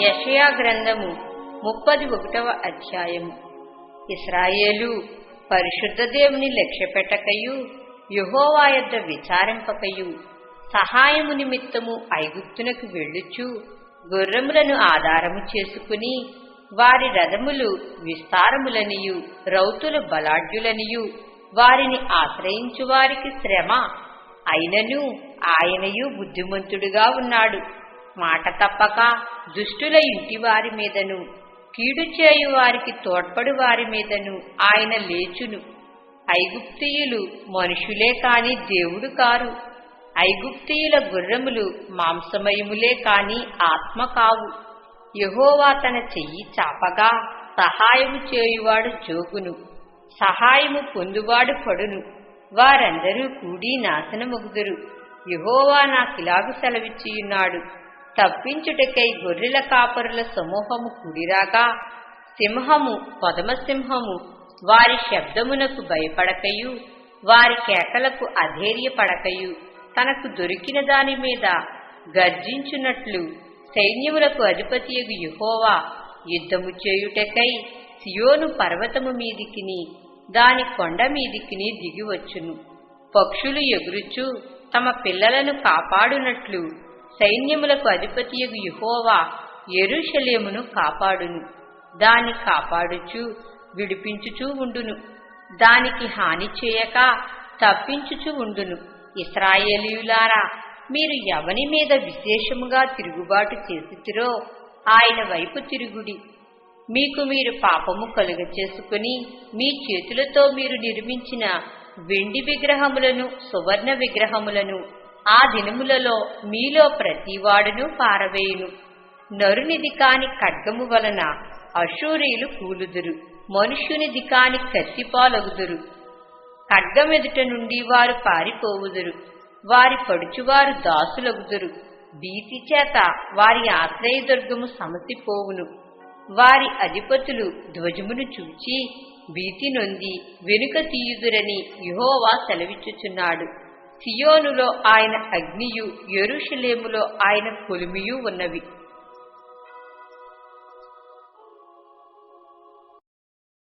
యషయా గ్రంథము ముప్పది ఒకటవ అధ్యాయము. ఇస్రాయేలు పరిశుద్ధ దేవుని లక్ష్యపెట్టకయు యుహోవా యొద్ద విచారింపకయు సహాయము నిమిత్తము ఐగుప్తునకు వెళ్ళుచు గుర్రములను ఆధారము చేసుకుని వారి రథములు విస్తారములనియు రౌతులు బలాఢ్యులనియు వారిని ఆశ్రయించు వారికి శ్రమ అయినను ఆయనయు బుద్ధిమంతుడుగా ఉన్నాడు. మాట తప్పక దుష్టుల ఇంటి వారి మీదను కీడు చేయు వారికి తోడ్పడు వారి మీదను ఆయన లేచును. ఐగుప్తీయులు మనుషులే కాని దేవుడు కారు. ఐగుప్తీయుల గుర్రములు మాంసమయములే కాని ఆత్మ కావు. యహోవా తన చెయ్యి చాపగా సహాయము చేయువాడు జోగును. సహాయము పొందువాడు పడును. వారందరూ కూడి నాశనమొగుదురు. యహోవా నాకిలాగు సెలవిచ్చియున్నాడు. తప్పించుటకై గొర్రెల కాపరుల సమూహము కూడిరాగా సింహము పదమసింహము వారి శబ్దమునకు భయపడకయు వారి కేకలకు అధైర్యపడకయు. తనకు దొరికిన దాని మీద గర్జించున్నట్లు సైన్యములకు అధిపతియగు యుహోవా యుద్ధము చేయుటకై సియోను పర్వతము మీదికిని దాని కొండ మీదికిని దిగివచ్చును. పక్షులు ఎగురుచు తమ పిల్లలను కాపాడునట్లు సైన్యములకు అధిపతియగు యుహోవా ఎరుషలేమును కాపాడును. దాని కాపాడుచు విడిపించుచూ ఉండును. దానికి హాని చేయక తప్పించుచు ఉండును. ఇస్రాయేలీయులారా మీరు ఎవని మీద విశేషముగా తిరుగుబాటు చేసితిరో ఆయన వైపు తిరుగుడి. మీకు మీరు పాపము కలుగ చేసుకుని మీ చేతులతో మీరు నిర్మించిన వెండి విగ్రహములను సువర్ణ విగ్రహములను ఆ దినములలో మీలో ప్రతివాడును పారవేయును. నరునిది కాని ఖడ్గము వలన అశూరీలు కూలుదురు మనుష్యునిది కాని కత్తిపాలగుదురు. ఖడ్గమెదుట నుండి వారు పారిపోవుదురు వారి పడుచువారు దాసులగుదురు. భీతి చేత వారి ఆశ్రయదుర్గము సమసిపోవును. వారి అధిపతులు ధ్వజమును చూచి భీతి నొంది వెనుక తీయుదురని యుహోవా సెలవిచ్చుచున్నాడు. సియోనులో ఆయన అగ్నియు ఎరుషలేములో ఆయన కొలిమియు ఉన్నవి.